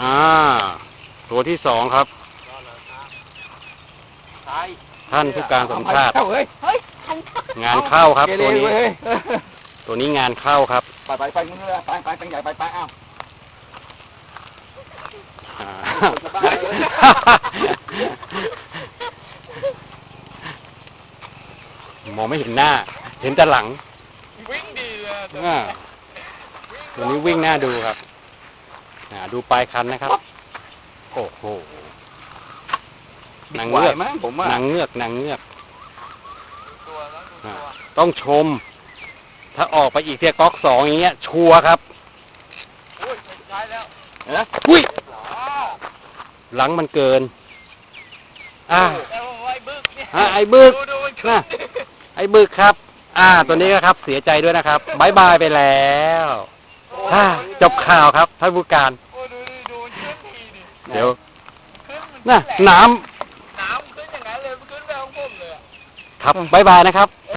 อ่า ตัวที่สองครับใช่ท่านผู้การสมชาติ เฮ้ยเฮ้ยใครงานเข้าครับเกตัวนี้เว้ยตัวนี้งานเข้าครับ ไปไปไปมึงเลยไปไปไปใหญ่ไปไปอ้าว อ่าจะบ้าเลยมองไม่เห็นหน้า เห็นแต่หลัง วิ่งดีเลยอ่าตัวนี้วิ่งหน้าดูครับ อ่าดูปลายคันนะครับ โอ้โหนางเงือกมั้งผมว่านางเงือกนางเงือกตัวแล้วดูอ่าตัวต้องชม ถ้าออกไปอีกเทียก๊อกสองอย่างเงี้ย ชัวร์ครับโอ้ยสุดท้ายแล้วเห็นะอุ้ยอ๋อหลังมันเกิน อ่าแต่ว่าไอ้บึกเนี่ยอะไอ้บึกดูดูมันขึ้น่ะไอ้บึกครับ อ่า ตัวนี้ก็ครับ เสียใจด้วยนะครับบายบายไปแล้วอ่า จบข่าวครับท่านผู้การ โอ้ดูดูดูมันขึ้นทีดิเดี๋ยวขึ้นมันน่ะแหลกน้น้ำขึ้นอย่างนั้นเลยมันขึ้นไปของผมเลยอะำครับบายบายนะครับ